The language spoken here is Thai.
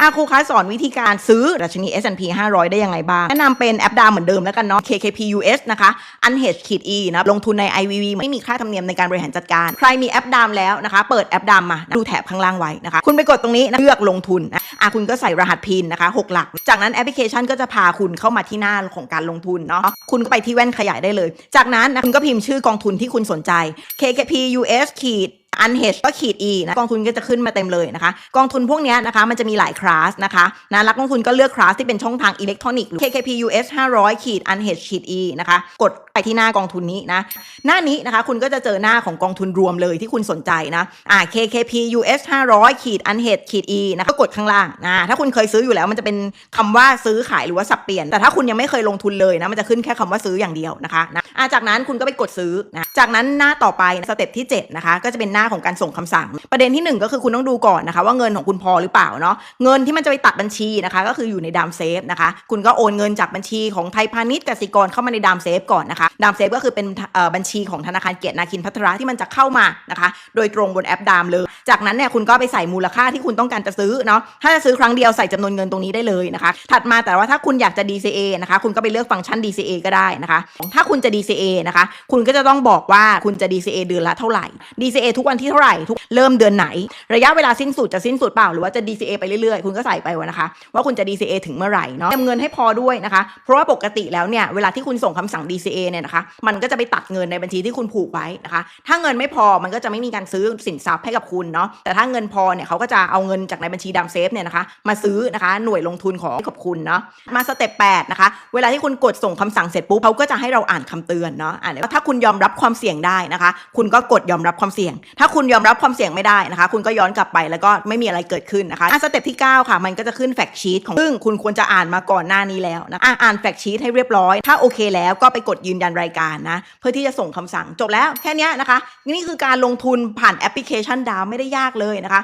อาครูคะสอนวิธีการซื้อดัชนี S&P 500 ได้ยังไงบ้าง แนะนำเป็นแอปดาวเหมือนเดิมแล้วกันเนาะ KKP US นะคะ Unhedged ขีด E นะลงทุนใน IVV ไม่มีค่าธรรมเนียมในการบริหารจัดการ ใครมีแอปดามแล้วนะคะ เปิดแอปดามมาดูแถบข้างล่างไว้นะคะ คุณไปกดตรงนี้นะเลือกลงทุนนะอะคุณก็ใส่รหัสพินนะคะ 6 หลัก จากนั้นแอปพลิเคชันก็จะพาคุณเข้ามาที่หน้าของการลงทุนเนาะคุณก็ไปที่แว่นขยายได้เลย จากนั้นนะคุณก็พิมพ์ชื่อกองทุนที่คุณสนใจ KKP US ขีด อันเฮดก็ขีด E นะกองทุนก็จะขึ้นมาเต็มเลยนะคะ กองทุนพวกนี้นะคะมันจะมีหลายคลาสนะคะนะนักลงทุนก็เลือกคลาสที่เป็นช่องทางอิเล็กทรอนิกส์ KKP US 500ขีดอันเฮดขีด E นะคะ กดไปที่หน้ากองทุนนี้นะ หน้านี้นะคะคุณก็จะเจอหน้าของกองทุนรวมเลยที่คุณสนใจนะอ่า KKP US 500ขีดอันเฮดขีด E นะก็กดข้างล่างนะถ้าคุณเคยซื้ออยู่แล้วมันจะเป็นคำว่าซื้อขายหรือว่าสับเปลี่ยน แต่ถ้าคุณยังไม่เคยลงทุนเลยนะมันจะขึ้นแค่คำว่าซื้ออย่างเดียวนะคะนะจากนั้นคุณก็ไปกดซื้อนะจากนั้นหน้าต่อไปสเต็ปที่7นะคะก็จะเป็นหน้าของการส่งคำสั่ง ประเด็นที่ 1 ก็คือคุณต้องดูก่อนนะคะ ว่าเงินของคุณพอหรือเปล่าเนาะเงินที่มันจะไปตัดบัญชีนะคะ ก็คืออยู่ในดามเซฟนะคะ คุณก็โอนเงินจากบัญชีของไทยพาณิชย์กสิกรเข้ามาในดามเซฟก่อนนะคะดามเซฟก็คือเป็นบัญชีของธนาคารเกียรตินาคินพัฒระที่มันจะเข้ามานะคะ โดยตรงบนแอปดามเลย จากนั้นเนี่ยคุณก็ไปใส่มูลค่าที่คุณต้องการจะซื้อเนาะถ้าจะซื้อครั้งเดียวใส่จำนวนเงินตรงนี้ได้เลยนะคะ ถัดมาแต่ว่าถ้าคุณอยากจะ DCA นะคะ คุณก็ไปเลือกฟังก์ชัน DCA ก็ได้นะคะ ถ้าคุณจะ DCA นะคะ คุณก็จะต้องบอกว่าคุณจะ DCA เดือนละเท่าไหร่ DCA ทุกวันที่เท่าไหร่ทุกเริ่มเดือนไหน ระยะเวลาสิ้นสุดจะสิ้นสุดเปล่าหรือว่าจะ DCA ไปเรื่อยๆ คุณก็ใส่ไปวะนะคะ ว่าคุณจะ DCA ถึงเมื่อไหร่เนาะเตรียมเงินให้พอด้วยนะคะ เพราะว่าปกติแล้วเนี่ยเวลาที่คุณส่งคำสั่ง DCA เนี่ยนะคะ มันก็จะไปตัดเงินในบัญชีที่คุณผูกไว้นะคะ ถ้าเงินไม่พอมันก็จะไม่มีการซื้อสินทรัพย์ให้กับคุณเนาะแต่ถ้าเงินพอเนี่ยเขาก็จะเอาเงินจากในบัญชีดาเซฟเนี่ยนะคะมาซื้อนะคะหน่วยลงทุนของกับคุณเนาะมาสเต็ป8นะคะเวลาที่คุณกดส่งคำสั่งเสร็จปุ๊บเขาก็จะให้เราอ่านคำเตือนเนาะอ่านถ้าคุณยอมรับความเสี่ยงได้นะคะ คุณก็กดยอมรับความเสี่ยงถ้าาคุณยอมรับความเสี่ยงไม่ได้นะคะ คุณก็ย้อนกลับไปแล้วก็ไม่มีอะไรเกิดขึ้นนะคะอะสเต็ปที่ 9 ค่ะ มันก็จะขึ้นแฟกชีตของซึ่งคุณควรจะอ่านมาก่อนหน้านี้แล้วนะอะอ่านแฟกชีตให้เรียบร้อย ถ้าโอเคแล้วก็ไปกดยืนยันรายการนะ เพื่อที่จะส่งคำสั่งจบแล้วแค่นี้นะคะ นี่คือการลงทุนผ่านแอปพลิเคชันดาวไม่ได้ยากเลยนะคะ